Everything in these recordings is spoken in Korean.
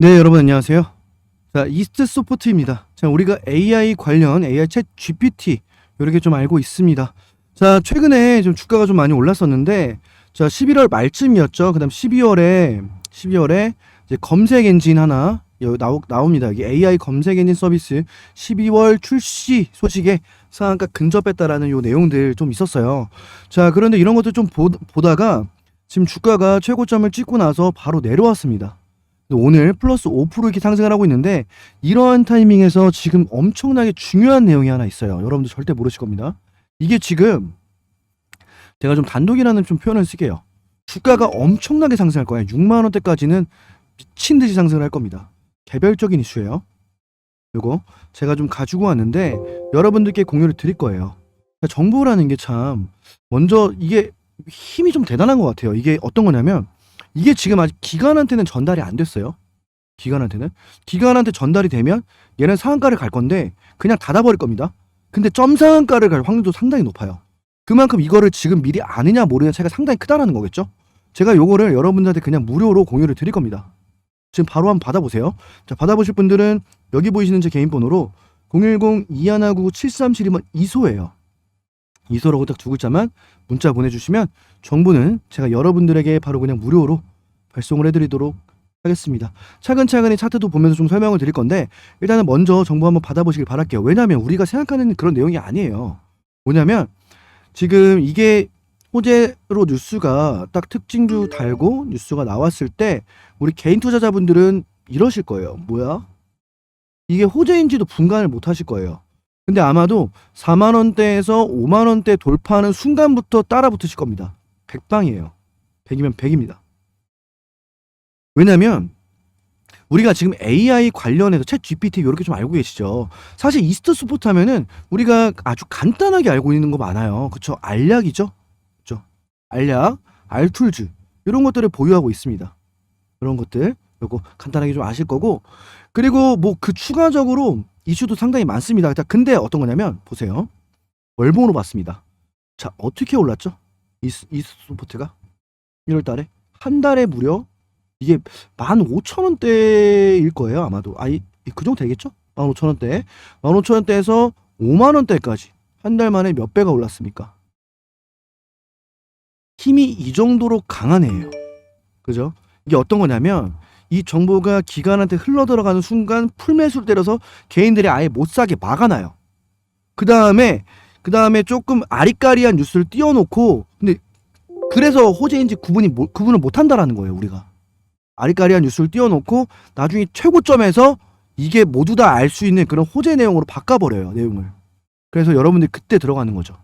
네, 여러분 안녕하세요. 자, 이스트 소프트입니다. 자, 우리가 AI 관련 AI 챗 GPT 이렇게 좀 알고 있습니다. 자, 최근에 좀 주가가 좀 많이 올랐었는데 자, 11월 말쯤이었죠. 그다음 12월에 12월에 이제 검색 엔진 하나 나오, 나옵니다. 여기 AI 검색 엔진 서비스 12월 출시 소식에 상한가 근접했다라는 요 내용들 좀 있었어요. 자, 그런데 이런 것들 좀 보, 보다가 지금 주가가 최고점을 찍고 나서 바로 내려왔습니다. 오늘 플러스 5% 이렇게 상승을 하고 있는데 이러한 타이밍에서 지금 엄청나게 중요한 내용이 하나 있어요. 여러분들 절대 모르실 겁니다. 이게 지금 제가 좀 단독이라는 좀 표현을 쓸게요. 주가가 엄청나게 상승할 거예요. 6만 원대까지는 미친 듯이 상승을 할 겁니다. 개별적인 이슈예요. 요거 제가 좀 가지고 왔는데 여러분들께 공유를 드릴 거예요. 정보라는 게 참 먼저 이게 힘이 좀 대단한 것 같아요. 이게 어떤 거냐면 이게 지금 아직 기관한테는 전달이 안 됐어요. 기관한테는 기관한테 전달이 되면 얘는 상한가를 갈 건데 그냥 닫아버릴 겁니다. 근데 점 상한가를 갈 확률도 상당히 높아요. 그만큼 이거를 지금 미리 아느냐 모르냐 차이가 상당히 크다라는 거겠죠. 제가 요거를 여러분들한테 그냥 무료로 공유를 드릴 겁니다. 지금 바로 한번 받아보세요. 자 받아보실 분들은 여기 보이시는 제 개인 번호로 010-2199-7372번 이소예요. 이소라고 딱 두 글자만 문자 보내주시면 정보는 제가 여러분들에게 바로 그냥 무료로 발송을 해드리도록 하겠습니다. 차근차근히 차트도 보면서 좀 설명을 드릴 건데 일단은 먼저 정보 한번 받아보시길 바랄게요. 왜냐하면 우리가 생각하는 그런 내용이 아니에요. 뭐냐면 지금 이게 호재로 뉴스가 딱 특징주 달고 뉴스가 나왔을 때 우리 개인 투자자분들은 이러실 거예요. 뭐야? 이게 호재인지도 분간을 못 하실 거예요. 근데 아마도 4만 원대에서 5만 원대 돌파하는 순간부터 따라 붙으실 겁니다. 100방이에요. 100이면 100입니다. 왜냐면 우리가 지금 AI 관련해서 챗 GPT 이렇게 좀 알고 계시죠. 사실 이스트 스포트 하면은 우리가 아주 간단하게 알고 있는 거 많아요. 그쵸? 알약이죠. 그쵸? 알약, 알툴즈 이런 것들을 보유하고 있습니다. 그런 것들 요거 간단하게 좀 아실 거고 그리고 뭐 그 추가적으로 이슈도 상당히 많습니다. 자, 근데 어떤 거냐면 보세요. 월봉으로 봤습니다. 자, 어떻게 올랐죠? 이스, 이스포트가 1월 달에 한 달에 무려 이게 15,000원대일 거예요, 아마도. 아, 이, 그 정도 되겠죠? 15,000원대. 15,000원대에서 5만 원대까지 한 달 만에 몇 배가 올랐습니까? 힘이 이 정도로 강한 애예요. 그죠? 이게 어떤 거냐면 이 정보가 기관한테 흘러 들어가는 순간 풀매수를 때려서 개인들이 아예 못 사게 막아놔요. 그 다음에 그 다음에 조금 아리까리한 뉴스를 띄워놓고 근데 그래서 호재인지 구분이 못- 구분을 못한다라는 거예요 우리가. 아리까리한 뉴스를 띄워놓고 나중에 최고점에서 이게 모두 다 알 수 있는 그런 호재 내용으로 바꿔버려요 내용을. 그래서 여러분들이 그때 들어가는 거죠.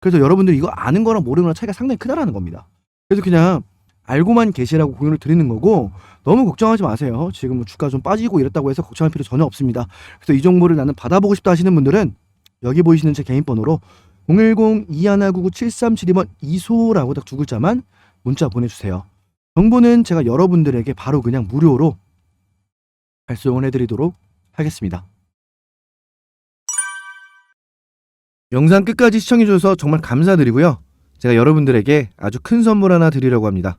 그래서 여러분들이 이거 아는 거랑 모르는 거랑 차이가 상당히 크다라는 겁니다. 그래서 그냥 알고만 계시라고 공유를 드리는 거고 너무 걱정하지 마세요. 지금 뭐 주가 좀 빠지고 이랬다고 해서 걱정할 필요 전혀 없습니다. 그래서 이 정보를 나는 받아보고 싶다 하시는 분들은 여기 보이시는 제 개인 번호로 010-2199-7372번 이소라고 딱 두 글자만 문자 보내주세요. 정보는 제가 여러분들에게 바로 그냥 무료로 발송을 해드리도록 하겠습니다. 영상 끝까지 시청해주셔서 정말 감사드리고요. 제가 여러분들에게 아주 큰 선물 하나 드리려고 합니다.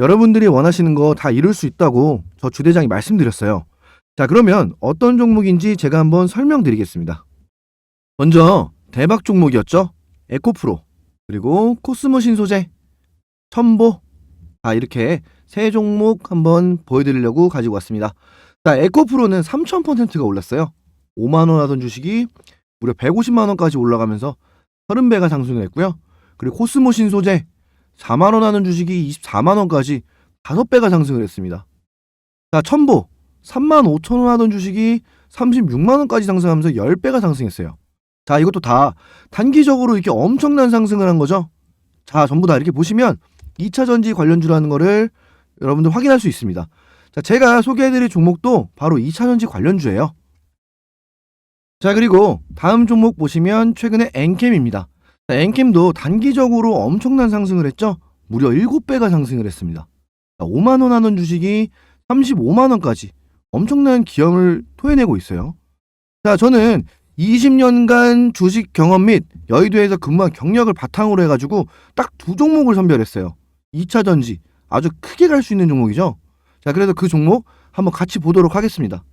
여러분들이 원하시는 거 다 이룰 수 있다고 저 주대장이 말씀드렸어요. 자, 그러면 어떤 종목인지 제가 한번 설명드리겠습니다. 먼저 대박 종목이었죠. 에코프로, 그리고 코스모 신 소재, 첨보. 아, 이렇게 세 종목 한번 보여드리려고 가지고 왔습니다. 자, 에코프로는 3000%가 올랐어요. 5만원 하던 주식이 무려 150만원까지 올라가면서 30배가 상승을 했고요. 그리고 코스모 신 소재 4만 원 하는 주식이 24만 원까지 5배가 상승을 했습니다. 자, 첨보 3만 5천 원 하던 주식이 36만 원까지 상승하면서 10배가 상승했어요. 자, 이것도 다 단기적으로 이렇게 엄청난 상승을 한 거죠. 자, 전부 다 이렇게 보시면 2차 전지 관련주라는 거를 여러분들 확인할 수 있습니다. 자, 제가 소개해드릴 종목도 바로 2차 전지 관련주예요. 자, 그리고 다음 종목 보시면 최근에 엔캠입니다. 자, 엔캠도 단기적으로 엄청난 상승을 했죠. 무려 7배가 상승을 했습니다. 5만 원 하는 주식이 35만 원까지 엄청난 기염을 토해내고 있어요. 자, 저는 20년간 주식 경험 및 여의도에서 근무한 경력을 바탕으로 해가지고 딱 두 종목을 선별했어요. 2차 전지 아주 크게 갈 수 있는 종목이죠. 자, 그래서 그 종목 한번 같이 보도록 하겠습니다.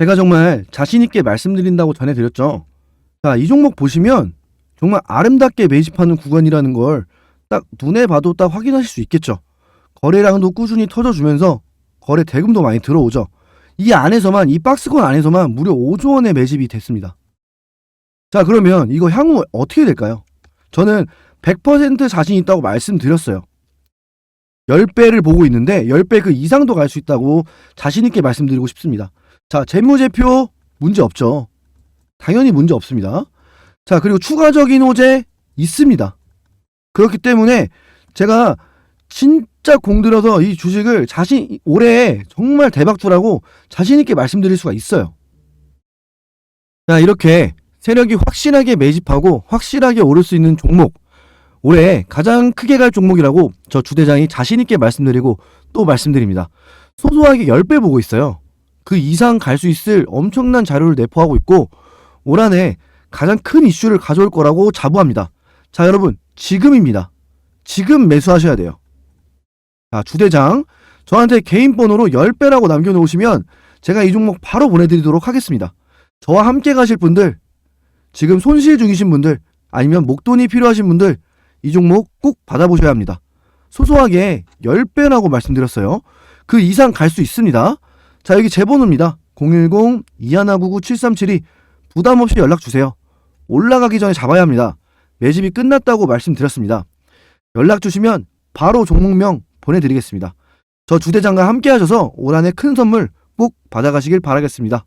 제가 정말 자신있게 말씀드린다고 전해드렸죠. 자, 이 종목 보시면 정말 아름답게 매집하는 구간이라는 걸 딱 눈에 봐도 딱 확인하실 수 있겠죠. 거래량도 꾸준히 터져주면서 거래 대금도 많이 들어오죠. 이 안에서만, 이 박스권 안에서만 무려 5조 원의 매집이 됐습니다. 자, 그러면 이거 향후 어떻게 될까요? 저는 100% 자신 있다고 말씀드렸어요. 10배를 보고 있는데 10배 그 이상도 갈 수 있다고 자신 있게 말씀드리고 싶습니다. 자, 재무제표 문제 없죠. 당연히 문제 없습니다. 자, 그리고 추가적인 호재 있습니다. 그렇기 때문에 제가 진짜 공들여서 이 주식을 자신 올해 정말 대박투라고 자신 있게 말씀드릴 수가 있어요. 자, 이렇게 세력이 확실하게 매집하고 확실하게 오를 수 있는 종목 올해 가장 크게 갈 종목이라고 저 주대장이 자신 있게 말씀드리고 또 말씀드립니다. 소소하게 10배 보고 있어요. 그 이상 갈 수 있을 엄청난 자료를 내포하고 있고 올 한해 가장 큰 이슈를 가져올 거라고 자부합니다. 자, 여러분, 지금입니다. 지금 매수하셔야 돼요. 자, 주대장, 저한테 개인 번호로 10배라고 남겨놓으시면 제가 이 종목 바로 보내드리도록 하겠습니다. 저와 함께 가실 분들, 지금 손실 중이신 분들, 아니면 목돈이 필요하신 분들, 이 종목 꼭 받아보셔야 합니다. 소소하게 10배라고 말씀드렸어요. 그 이상 갈 수 있습니다. 자, 여기 제 번호입니다. 010-2199-7372. 부담 없이 연락 주세요. 올라가기 전에 잡아야 합니다. 매집이 끝났다고 말씀드렸습니다. 연락 주시면 바로 종목명 보내드리겠습니다. 저 주대장과 함께 하셔서 올 한해 큰 선물 꼭 받아가시길 바라겠습니다.